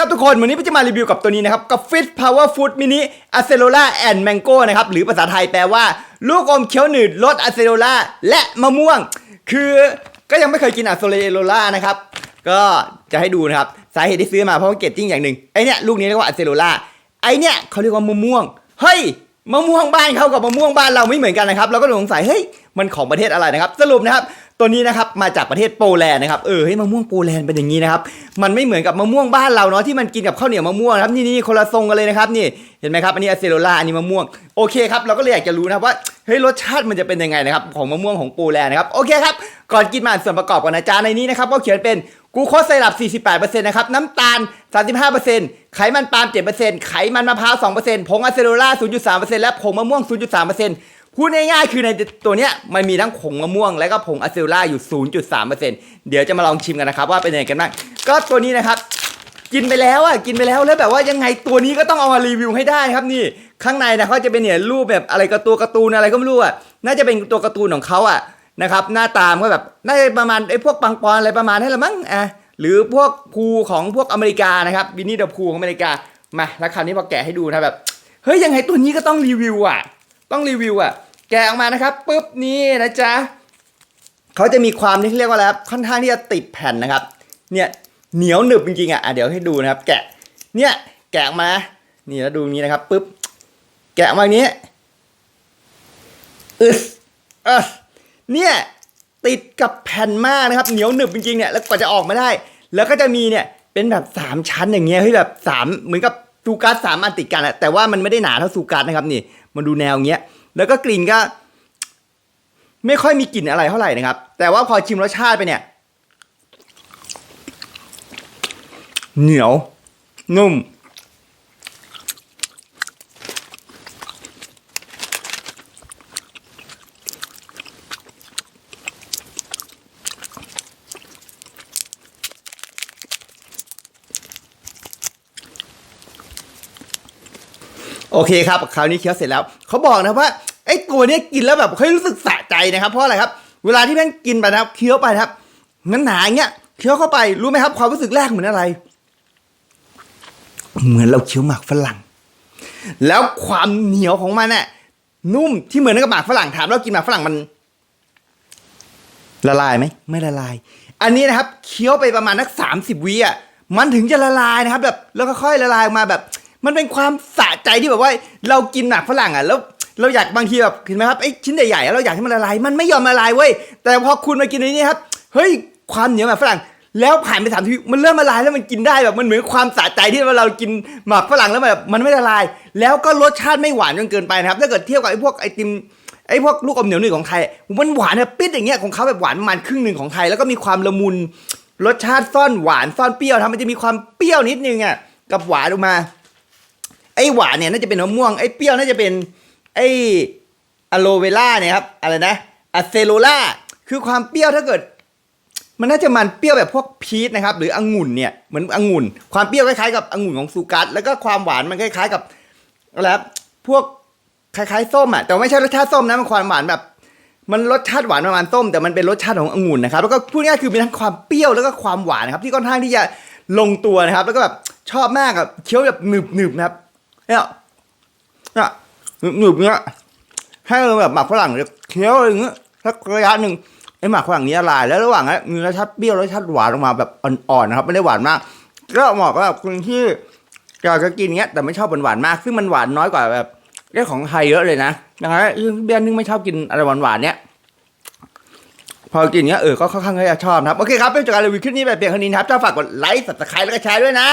ครับทุกคน วันนี้พี่จะมารีวิวกับตัวนี้นะครับ กับ Fit Power Food Mini a c e l o l a and Mango นะครับ หรือภาษาไทยแปลว่า ลูกอมเคี้ยวหนืดรสอะเซโ o ล่าและมะม่วง คือก็ยังไม่เคยกินอะเซโ o ล่านะครับ ก็จะให้ดูนะครับ สาเหตุที่ซื้อมาเพราะว่าเกตติ้งอย่างหนึ่งไอเนี่ยลูกนี้เรียกว่าอะเซโ o ล่าไอเนี่ยเขาเรียกว่ามะม่วงเฮ้ยมะม่วงบ้านเขากับมะม่วงบ้านเราไม่เหมือนกันนะครับเราก็สงสัยเฮ้ยมันของประเทศอะไรนะครับ สรุปนะครับ ตัวนี้นะครับมาจากประเทศโปแลนด์นะครับเออเฮ้ยมะม่วงโปแลนด์เป็นอย่างนี้นะครับมันไม่เหมือนกับมะม่วงบ้านเราเนาะที่มันกินกับข้าวเหนียวมะม่วงนะครับนี่นี่คนละทรงกันเลยนะครับนี่เห็นไหมครับอันนี้อะเซโรล่าอันนี้มะม่วงโอเคครับเราก็เลยอยากจะรู้นะครับว่าเฮ้ยรสชาติมันจะเป็นยังไงนะครับของมะม่วงของโปแลนด์นะครับโอเคครับก่อนกินมาส่วนประกอบก่อนนะจ๊ะในนี้นะครับก็เขียนเป็นกูโคสไซรัป48%นะครับ น้ำตาล 35%ไขมันปาล์ม7%ไขมันมะพร้าว 2%ผงอะเซโรล่า0.3%และผงมะม่วง 0.3% พูดง่ายๆคือในตัวเนี้ยมันมีทั้งผงมะม่วงและก็ผงอะซโรล่าอยู่ 0.3%เดี๋ยวจะมาลองชิมกันนะครับ ว่าเป็นยังไงกันบ้างก็ตัวนี้นะครับ กินไปแล้วอะกินไปแล้วแล้วแบบว่ายังไงตัวนี้ก็ต้องเอามารีวิวให้ได้ครับนี่ ข้างในนะเขาจะเป็นเนี่ยรูปแบบอะไรกร์ตูนการ์ตูนอะไรก็ไม่รู้อะน่าจะเป็นตัวการ์ตูนของเขาอะนะครับหน้าตามก็แบบน่าจะประมาณไอ้พวกปังปอนอะไรประมาณนี้แหละมั้งอะหรือพวกภูของพวกอเมริกานะครับวินนี่เดอะพูของอเมริกามาแล้วคราวนี้พอแกะให้ดูนะแบบเฮ้ยยังไงตัวนี้ก็ต้องรีวิวอะต้องรีวิวอะ แกะออกมานะครับปุ๊บนี่นะจ๊ะเขาจะมีความที่เรียกว่าอะไรครับค่อนข้างที่จะติดแผ่นนะครับ เนี่ยเหนียวหนึบจริงๆอะอะเดี๋ยวให้ดูนะครับ แกะเนี่ยแกะออกมา นี่แล้วดูนี้นะครับปุ๊บแกะออกมาอย่างนี้อึสเออเนี่ยติดกับแผ่นมากนะครับ เหนียวหนึบจริงๆเนี่ยแล้วกว่าจะออกมาได้ แล้วก็จะมีเนี่ยเป็นแบบสามชั้นอย่างเงี้ยเฮ้ยแบบสามเหมือนกับซูการ์ดสามอันติดกันอะแต่ว่ามันไม่ได้หนาเท่าซูการ์ดนะครับนี่มาดูแนวอย่างเงี้ย แล้วก็กลิ่นก็ ไม่ค่อยมีกลิ่นอะไรเท่าไหร่นะครับ แต่ว่าพอชิมรสชาติไปเนี่ย เหนียว นุ่ม โอเคครับคราวนี้เคี้ยวเสร็จแล้วเขาบอกนะว่าไอ้ตัวเนี้ยกินแล้วแบบเฮ้ยรู้สึกสะใจนะครับเพราะอะไรครับ เวลาที่แม่งกินไปนะครับเคี้ยวไปนะครับมันหนาอย่างเงี้ยเคี้ยวเข้าไปรู้ไหมครับ ความรู้สึกแรกเหมือนอะไร เหมือนเราเคี้ยวหมากฝรั่ง แล้วความเหนียวของมันน่ะนุ่มที่เหมือนกับหมากฝรั่งถามเรากินหมากฝรั่งมัน ละลายไหมไม่ละลาย อันนี้นะครับเคี้ยวไปประมาณนักสามสิบวิอะมันถึงจะละลายนะครับ แบบ แล้วก็ค่อยละลายออกมาแบบ มันเป็นความสะใจที่แบบว่า เรากินหมากฝรั่งอะแล้วเราอยากบางทีแบบเห็นไหมครับไอ้ชิ้นใหญ่ๆเราอยากให้มันละลายมันไม่ยอมละลายเว้ยแต่พอคุณมากินในนี้ครับเฮ้ยความเหนียวหมากฝรั่งแล้วผ่านไปสามทีมันเริ่มละลายแล้วมันกินได้แบบมันเหมือนความสะใจที่เรากินหมากฝรั่งแล้วแบบมันไม่ละลาย แล้วก็รสชาติไม่หวานจนเกินไปนะครับถ้าเกิดเทียบกับไอ้พวกไอติมไอ้พวกลูกอมเหนียวหนึ่งของไทยมันหวานแบบปิดอย่างเงี้ยของเขาแบบหวานประมันครึ่งหนึ่งของไทยแล้วก็มีความละมุนรสชาติซ่อนหวานซ่อนเปรี้ยวทำมันจะมีความเปรี้ยวนิดนึงอะกับหวานออกมาไอ้หวานเนี่ยน่าจะเป็นมะม่วงไอ้เปรี้ยวน่าจะเป็นไอ้อะโลเวล่าเนี่ยครับอะไรนะอะเซโลล่าคือความเปรี้ยวถ้าเกิด มันน่าจะมันเปรี้ยวแบบพวกพีชนะครับ หรือองุ่นเนี่ยเหมือนองุ่น ความเปรี้ยวคล้ายๆกับองุ่นของซูกัสแล้วก็ความหวานมันคล้ายๆกับอะไรครับพวกคล้ายๆส้มอะแต่ไม่ใช่รสชาติส้มนะมันความหวานแบบ มันรสชาติหวานประมาณส้ม แต่มันเป็นรสชาติขององุ่นนะครับแล้วก็พูดง่ายคือมีทั้งความเปรี้ยวแล้วก็ความหวานนะครับ ที่ค่อนข้างที่จะลงตัวนะครับ แล้วก็แบบชอบมากอะเคี้ยวแบบหนึบๆนะครับ เนี่ยเนี่ยหนึบหนึบเนี้ยให้เราแบบหมักฝรั่งเนี่ยเคี้ยวอย่างเงี้ยสักระยะหนึ่งไอ้หมักฝรั่งนี้ละลายแล้วระหว่างนั้นมีรสชาติเปรี้ยวรสชาติหวานออกมาแบบอ่อนๆนะครับ ไม่ได้หวานมาก ก็เหมาะกับคนที่อยากจะกินเงี้ยแต่ไม่ชอบหวานๆมากซึ่งมันหวานน้อยกว่าแบบเรื่องของไทยเยอะเลยนะดังนั้นเบียร์นึงไม่ชอบกินอะไรหวานๆเนี้ยพอกินเงี้ยเออก็ค่อนข้างจะชอบครับ โอเคครับเป็นจากการรีวิวคลิปนี้แบบเพียงเท่านี้นะครับถ้าฝากกดไลค์ subscribe แล้วก็แชร์ด้วยนะ